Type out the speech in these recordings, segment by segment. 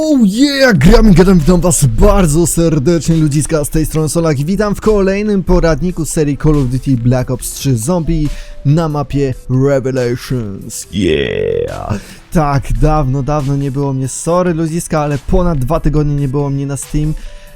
Oh yeah, gramy, gadam, witam was bardzo serdecznie ludziska z tej strony Solak witam w kolejnym poradniku serii Call of Duty Black Ops 3 Zombie na mapie Revelations. Yeah! Tak, dawno, dawno nie było mnie, sorry ludziska, ale ponad dwa tygodnie nie było mnie na Steam.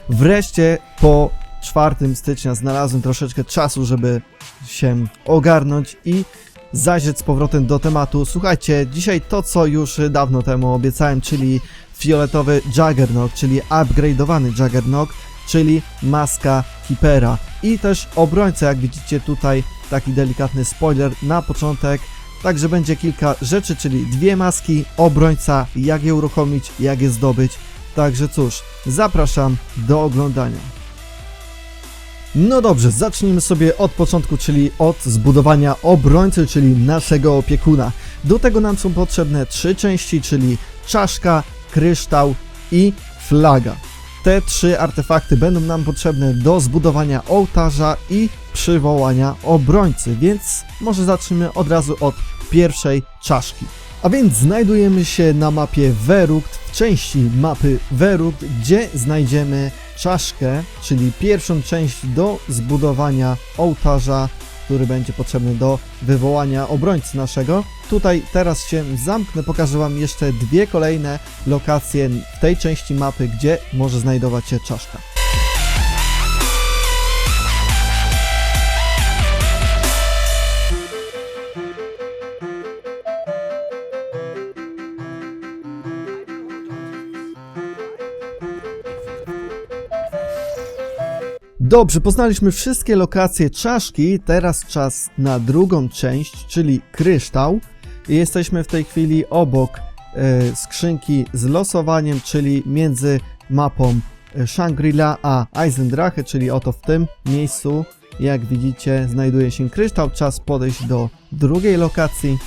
Wreszcie po 4 stycznia znalazłem troszeczkę czasu, żeby się ogarnąć i zajrzeć z powrotem do tematu. Słuchajcie, dzisiaj to, co już dawno temu obiecałem, czyli fioletowy Juggernaut, czyli upgrade'owany Juggernaut, czyli maska Keepera i też obrońca, jak widzicie tutaj taki delikatny spoiler na początek. Także będzie kilka rzeczy, czyli dwie maski, obrońca, jak je uruchomić, jak je zdobyć. Także cóż, zapraszam do oglądania. No dobrze, zacznijmy sobie od początku, czyli od zbudowania obrońcy, czyli naszego opiekuna. Do tego nam są potrzebne trzy części, czyli czaszka, kryształ i flaga. Te trzy artefakty będą nam potrzebne do zbudowania ołtarza i przywołania obrońcy, więc może zacznijmy od razu od pierwszej czaszki. A więc znajdujemy się na mapie Werukt, w części mapy Werukt, gdzie znajdziemy czaszkę, czyli pierwszą część do zbudowania ołtarza, który będzie potrzebny do wywołania obrońcy naszego. Tutaj teraz się zamknę, pokażę Wam jeszcze dwie kolejne lokacje w tej części mapy, gdzie może znajdować się czaszka. Dobrze, poznaliśmy wszystkie lokacje czaszki, teraz czas na drugą część, czyli kryształ. Jesteśmy w tej chwili obok e, skrzynki z losowaniem, czyli między mapą e, Shangri-La a Eisendrache, czyli oto w tym miejscu, jak widzicie, znajduje się kryształ. Czas podejść do drugiej lokacji.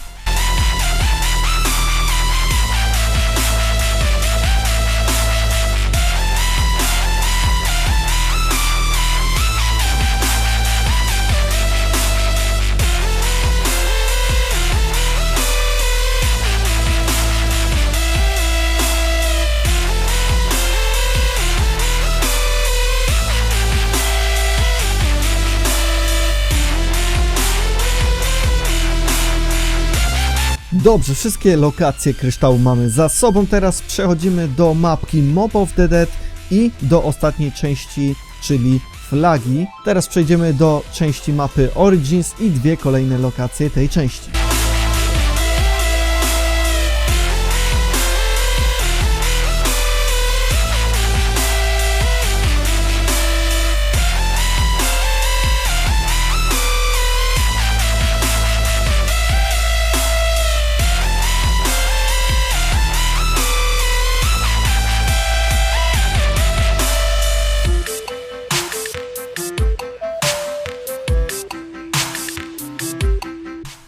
Dobrze, wszystkie lokacje kryształu mamy za sobą. Teraz przechodzimy do mapki Mob of the Dead i do ostatniej części, czyli flagi. Teraz przejdziemy do części mapy Origins i dwie kolejne lokacje tej części.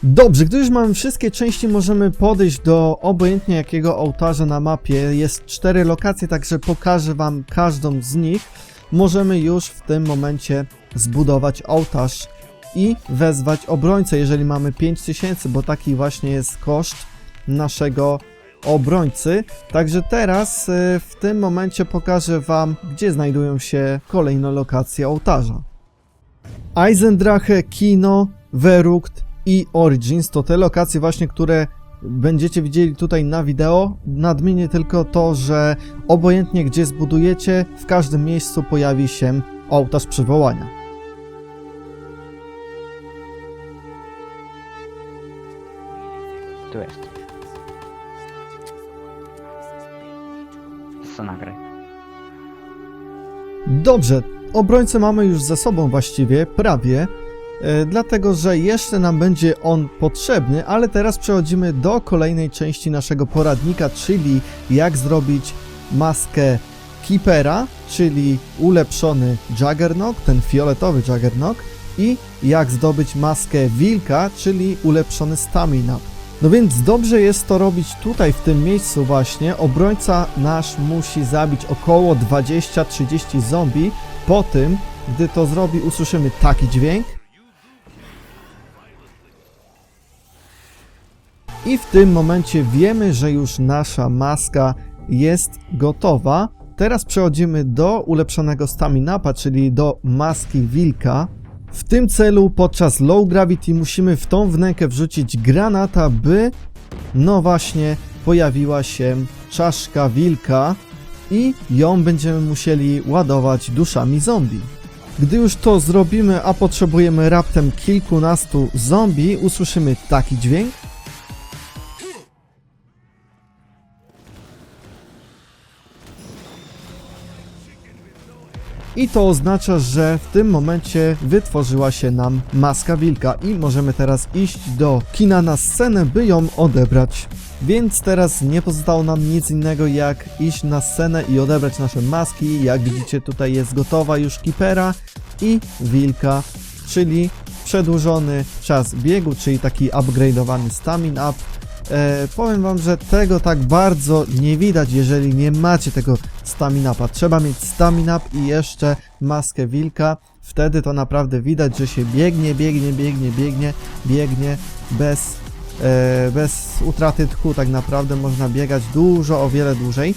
Dobrze, gdy już mamy wszystkie części, możemy podejść do obojętnie jakiego ołtarza na mapie. Jest cztery lokacje, także pokażę Wam każdą z nich. Możemy już w tym momencie zbudować ołtarz i wezwać obrońcę, jeżeli mamy 5000, bo taki właśnie jest koszt naszego obrońcy. Także teraz y, w tym momencie pokażę Wam, gdzie znajdują się kolejne lokacje ołtarza. Eisendrache, Kino, Verukt i Origins to te lokacje właśnie, które będziecie widzieli tutaj na wideo. Nadmienię tylko to, że obojętnie gdzie zbudujecie, w każdym miejscu pojawi się ołtarz przywołania. Tu jest. Co nagraj? Dobrze, obrońcę mamy już za sobą właściwie, prawie, dlatego że jeszcze nam będzie on potrzebny, ale teraz przechodzimy do kolejnej części naszego poradnika, czyli jak zrobić maskę Keepera, czyli ulepszony Juggernaut, ten fioletowy Juggernaut i jak zdobyć maskę Wilka, czyli ulepszony Stamina. No więc dobrze jest to robić tutaj, w tym miejscu właśnie. Obrońca nasz musi zabić około 20-30 zombie. Po tym, gdy to zrobi, usłyszymy taki dźwięk. I w tym momencie wiemy, że już nasza maska jest gotowa. Teraz przechodzimy do ulepszonego staminapa, czyli do maski wilka. W tym celu podczas low gravity musimy w tą wnękę wrzucić granata, by no właśnie pojawiła się czaszka wilka i ją będziemy musieli ładować duszami zombie. Gdy już to zrobimy, a potrzebujemy raptem kilkunastu zombie, usłyszymy taki dźwięk. I to oznacza, że w tym momencie wytworzyła się nam maska wilka i możemy teraz iść do kina na scenę, by ją odebrać. Więc teraz nie pozostało nam nic innego jak iść na scenę i odebrać nasze maski. Jak widzicie tutaj jest gotowa już Kipera i wilka, czyli przedłużony czas biegu, czyli taki upgrade'owany stamin up. E, powiem wam, że tego tak bardzo nie widać, jeżeli nie macie tego staminapa. Trzeba mieć staminap i jeszcze maskę wilka. Wtedy to naprawdę widać, że się biegnie, biegnie, biegnie, biegnie, biegnie bez, e, bez utraty tchu. Tak naprawdę można biegać dużo, o wiele dłużej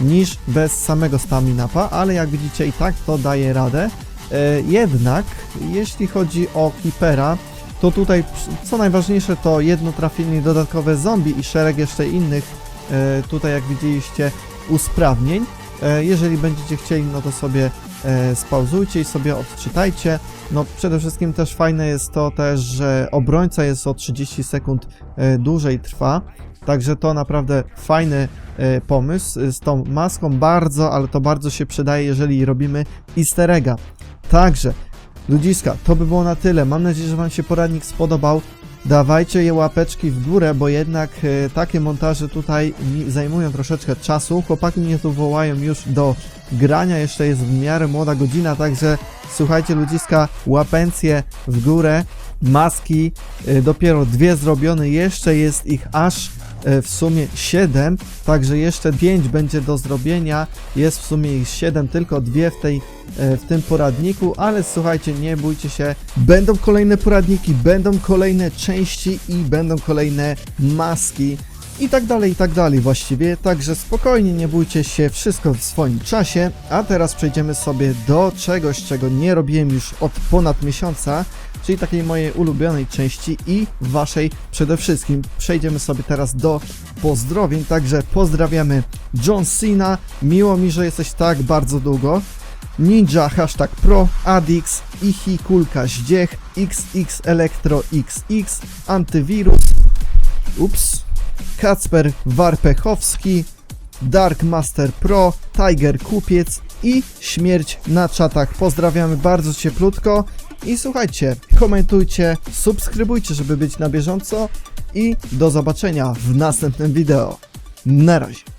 niż bez samego staminapa, ale jak widzicie i tak to daje radę. E, jednak jeśli chodzi o Keepera, to tutaj co najważniejsze to jedno trafienie dodatkowe zombie i szereg jeszcze innych e, tutaj jak widzieliście usprawnień. E, jeżeli będziecie chcieli, no to sobie e, spauzujcie i sobie odczytajcie. No przede wszystkim też fajne jest to też, że obrońca jest o 30 sekund e, dłużej trwa. Także to naprawdę fajny e, pomysł z tą maską bardzo, ale to bardzo się przydaje, jeżeli robimy easter egga. Także Ludziska, to by było na tyle. Mam nadzieję, że Wam się poradnik spodobał. Dawajcie je łapeczki w górę, bo jednak e, takie montaże tutaj zajmują troszeczkę czasu. Chłopaki mnie tu wołają już do grania, jeszcze jest w miarę młoda godzina, także słuchajcie ludziska, łapencje w górę. Maski, e, dopiero dwie zrobione, jeszcze jest ich aż w sumie 7, także jeszcze 5 będzie do zrobienia. Jest w sumie ich 7, tylko dwie w, tej, e, w tym poradniku, ale słuchajcie, nie bójcie się. Będą kolejne poradniki, będą kolejne części i będą kolejne maski. I tak dalej, i tak dalej właściwie, także spokojnie, nie bójcie się, wszystko w swoim czasie. A teraz przejdziemy sobie do czegoś, czego nie robiłem już od ponad miesiąca, czyli takiej mojej ulubionej części i waszej przede wszystkim. Przejdziemy sobie teraz do pozdrowień, także pozdrawiamy John Cena, miło mi, że jesteś tak bardzo długo. Ninja, hashtag pro, Adix, Ichi, Kulka, Zdziech, XX Elektro XX, Antywirus, ups, Kacper Warpechowski, Dark Master Pro, Tiger Kupiec i Śmierć na czatach. Pozdrawiamy bardzo cieplutko i słuchajcie, komentujcie, subskrybujcie, żeby być na bieżąco i do zobaczenia w następnym wideo. Na razie.